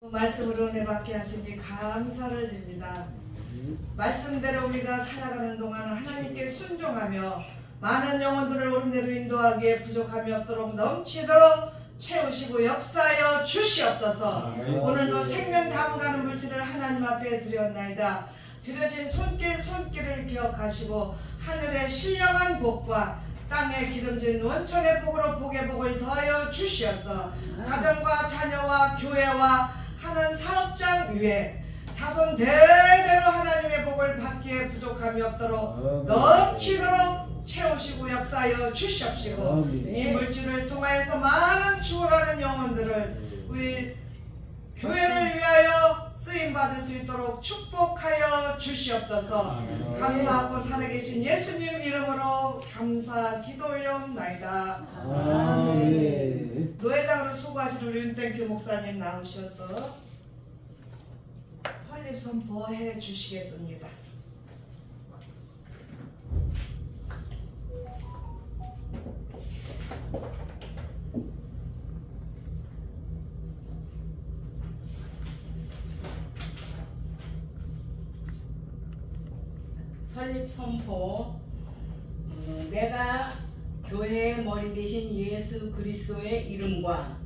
말씀으로 은혜 받게 하시니 감사를 드립니다. 말씀대로 우리가 살아가는 동안 하나님께 순종하며 많은 영혼들을 옳은대로 인도하기에 부족함이 없도록 넘치도록 채우시고 역사하여 주시옵소서. 오늘도 생명 담가는 물질을 하나님 앞에 드렸나이다. 드려진 손길 손길을 기억하시고 하늘의 신령한 복과 땅에 기름진 원천의 복으로 복의 복을 더하여 주시옵소서. 가정과 자녀와 교회와 하는 사업장 위에 자손 대대로 하나님의 복을 받기에 부족함이 없도록. 넘치도록 채우시고 역사하여 주시옵시고. 이 물질을 통하여서 많은 죽어가는 영혼들을 우리 교회를 위하여 쓰임 받을 수 있도록 축복하여 주시옵소서. 감사하고 살아계신 예수님 이름으로 감사 기도 올려옵나이다. 아멘. 노회장으로 수고하신 우리 윤땡큐 목사님 나오셔서 설립 선포해 주시겠습니다. 설립 선포 음, 내가 교회의 머리 대신 예수 그리스도의 이름과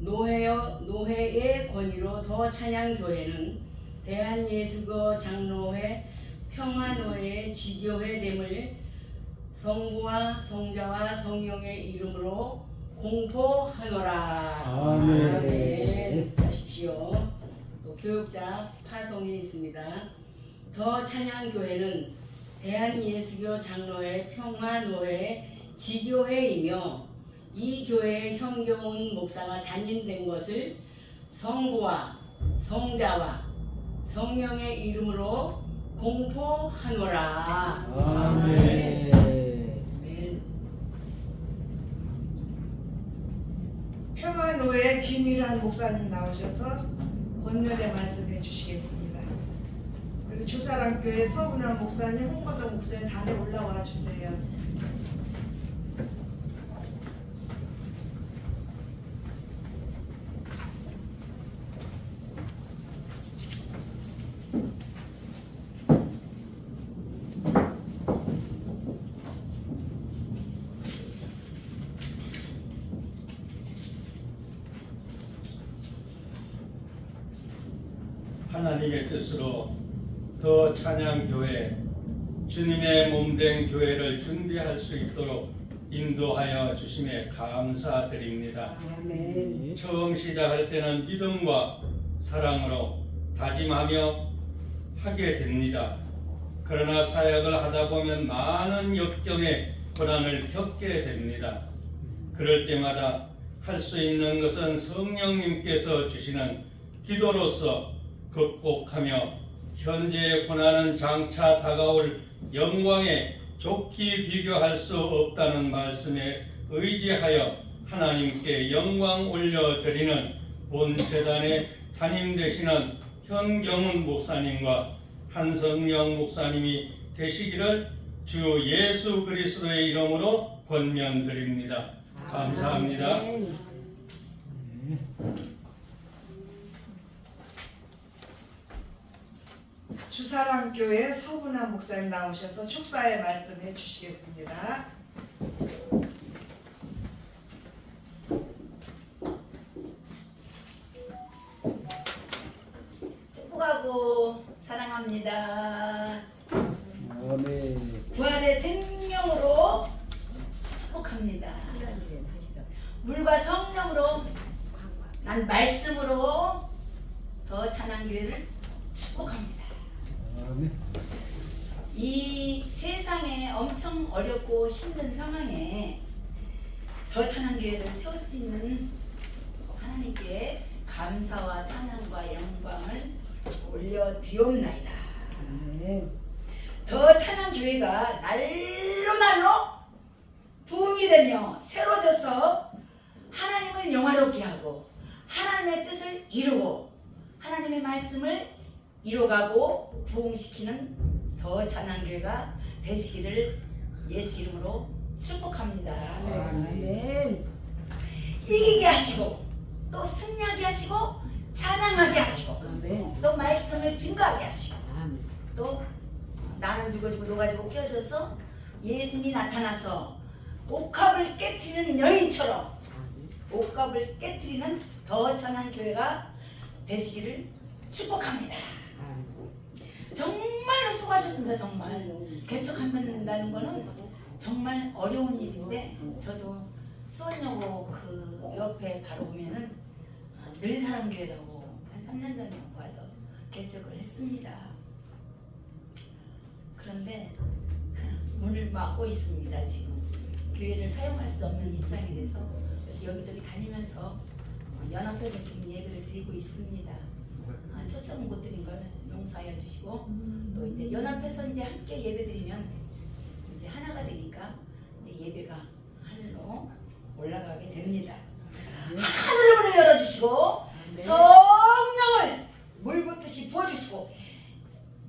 노회여 노회의 권위로 더 찬양 교회는 대한 예수교 장로회 평화노회 지교회 됨을 성부와 성자와 성령의 이름으로 공포하노라. 아멘. 아멘. 하십시오. 또 교육자 파송이 있습니다. 더 찬양교회는 대한예수교 장로회 평화노회 지교회이며 이 교회에 현경훈 목사가 단임된 것을 성부와 성자와 성령의 이름으로 공포하노라. 아멘. 아멘. 평화노회 김일한 목사님 나오셔서 권면의 말씀해 주시겠습니다. 그리고 주사랑교회 서운한 목사님, 홍보성 목사님 단에 올라와 주세요. 하나님의 뜻으로 더 찬양 교회 주님의 몸된 교회를 준비할 수 있도록 인도하여 주심에 감사드립니다. 아멘. 처음 시작할 때는 믿음과 사랑으로 다짐하며 하게 됩니다. 그러나 사역을 하다 보면 많은 역경의 고난을 겪게 됩니다. 그럴 때마다 할 수 있는 것은 성령님께서 주시는 기도로서 극복하며 현재의 고난은 장차 다가올 영광에 좋게 비교할 수 없다는 말씀에 의지하여 하나님께 영광 올려드리는 본 재단의 담임 되시는 현경훈 목사님과 한성령 목사님이 되시기를 주 예수 그리스도의 이름으로 권면드립니다. 감사합니다. 아멘. 주사랑교회 서분한 목사님 나오셔서 축사의 말씀해 주시겠습니다. 축복하고 사랑합니다. 아멘. 부활의 생명으로 축복합니다. 물과 성령으로 난 말씀으로 더 찬양교회를 축복합니다. 이 세상에 엄청 어렵고 힘든 상황에 더 찬양 교회를 세울 수 있는 하나님께 감사와 찬양과 영광을 올려드리옵나이다. 더 찬양 교회가 날로 날로 부흥이 되며 새로져서 하나님을 영화롭게 하고 하나님의 뜻을 이루고 하나님의 말씀을 이루가고 부흥시키는 더 찬양교회가 되시기를 예수 이름으로 축복합니다. 아멘. 이기게 하시고 또 승리하게 하시고 찬양하게 하시고 아멘. 또 말씀을 증거하게 하시고 아멘. 또 나는 죽어지고 녹아지고 깨어져서 예수님이 나타나서 옥합을 깨뜨리는 여인처럼 옥합을 깨뜨리는 더 찬양 교회가 되시기를 축복합니다. 정말로 수고하셨습니다. 정말 개척한다는 거는 정말 어려운 일인데 저도 수원여고 그 옆에 바로 보면은 아, 늘사람 교회라고 한 3년 전에 와서 개척을 했습니다. 그런데 문을 막고 있습니다. 지금 교회를 사용할 수 없는 입장이 돼서 여기저기 다니면서 연합회에서 지금 예배를 드리고 있습니다. 아, 초청은 못 드린 걸 용서하여 주시고 또 이제 연합해서 이제 함께 예배 드리면 이제 하나가 되니까 이제 예배가 하늘로 올라가게 됩니다. 하늘을 문을 열어주시고 성령을 물 붓듯이 부어주시고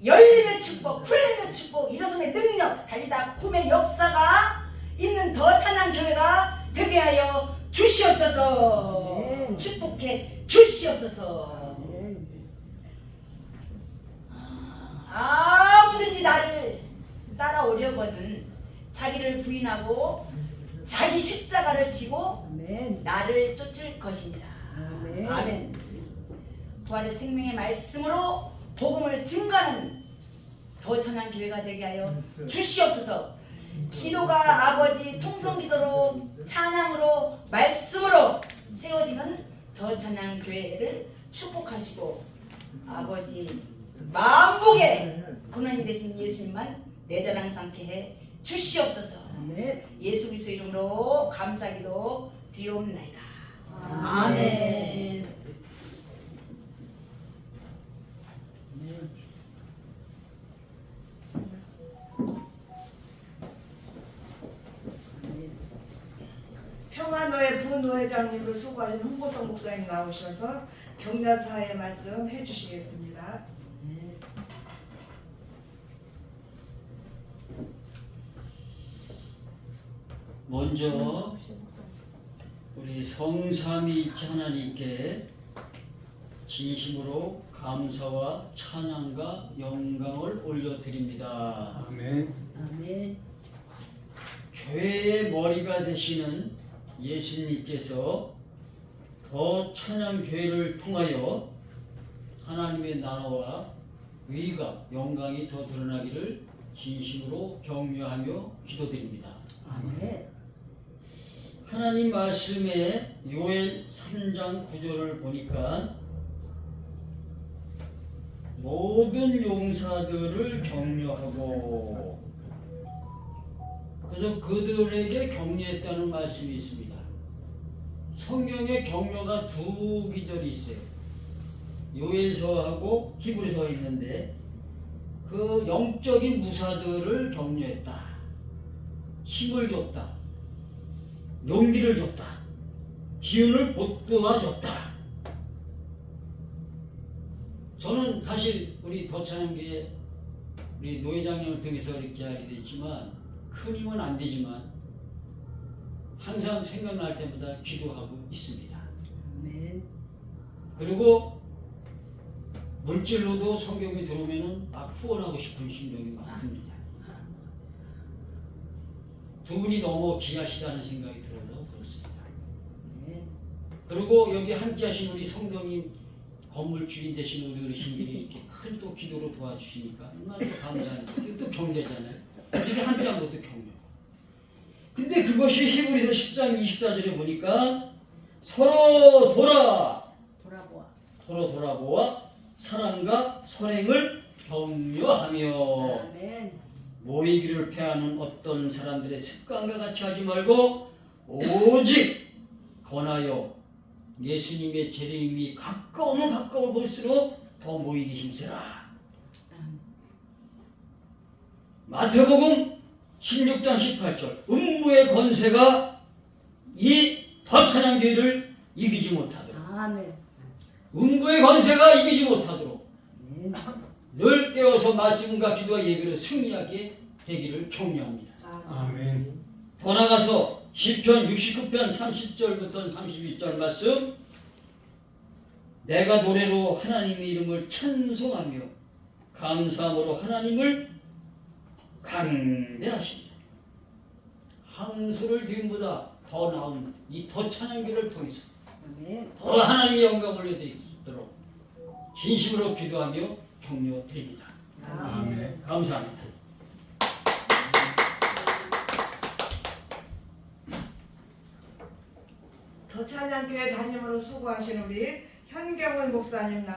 열림의 축복, 풀림의 축복, 일어섬의 능력, 달리다 쿰의 역사가 있는 더 찬양 교회가 되게 하여 주시옵소서. 축복해 주시옵소서. 아무든지 나를 따라오려거든 자기를 부인하고 자기 십자가를 지고 아멘. 나를 쫓을 것이니라. 아멘. 아멘. 부활의 생명의 말씀으로 복음을 증가하는 더 천한 교회가 되게 하여 주시옵소서. 기도가 아버지 통성 기도로 찬양으로 말씀으로 세워지는 더 찬양 교회를 축복하시고 아버지 만복의 근원이 되신 예수님만 내 자랑 삼게 해 주시옵소서. 아멘. 예수 그리스도 이름으로 감사기도 드리옵나이다. 아멘. 아멘. 평화노예 부노회장님으로 수고하신 홍보성 목사님 나오셔서 격려사의 말씀 해주시겠습니다. 먼저 우리 성삼위일체 하나님께 진심으로 감사와 찬양과 영광을 올려드립니다. 아멘. 아멘. 교회의 머리가 되시는 예수님께서 더 찬양 교회를 통하여 하나님의 나라와 위가 영광이 더 드러나기를 진심으로 격려하며 기도드립니다. 아멘. 하나님 말씀에 요엘 3장 9절을 보니까 모든 용사들을 격려하고 그래서 그들에게 격려했다는 말씀이 있습니다. 성경에 격려가 두 기절이 있어요. 요엘서하고 히브리서가 있는데 그 영적인 무사들을 격려했다. 힘을 줬다. 용기를 줬다. 기운을 보도와 줬다. 저는 사실 우리 더찬양교회 우리 노회장님을 통해서 이렇게 알게 됐지만 큰 힘은 안 되지만 항상 생각날 때마다 기도하고 있습니다. 아멘. 그리고 물질로도 성경이 들어오면은 막 후원하고 싶은 심령이 막 듭니다. 두 분이 너무 귀하시다는 생각이. 아멘. 그리고 여기 함께 하신 우리 성도님 건물 주인 되신 우리 어르신들이 이렇게 큰 또 기도로 도와주시니까 얼마나 또 감사합니다. 이게 또 경례잖아요. 이게 함께 한 것도 경례. 근데 그것이 히브리서 10장 24절에 보니까 서로 돌아 돌아보아. 서로 돌아보아 사랑과 선행을 격려하며 아멘. 모이기를 패하는 어떤 사람들의 습관과 같이 하지 말고 오직 권하여 예수님의 재림이 가까우면 가까워 볼수록 더 모이기 힘쓰라. 마태복음 16장 18절 음부의 권세가 이 더 찬양 교회를 이기지 못하도록 아멘. 음부의 권세가 이기지 못하도록 아멘. 늘 깨어서 말씀과 기도와 예배로 승리하게 되기를 격려합니다. 아멘. 더 나가서 시편 69편 30절부터 31절 말씀 내가 노래로 하나님의 이름을 찬송하며 감사함으로 하나님을 강대하십니다. 항소를 드림보다 더 나은 이더 찬양 기를 통해서. 더 하나님의 영광을 올려드리도록 진심으로 기도하며 격려드립니다. 아멘. 감사합니다. 찬양교회 담임으로 수고하신 우리 현경원 목사님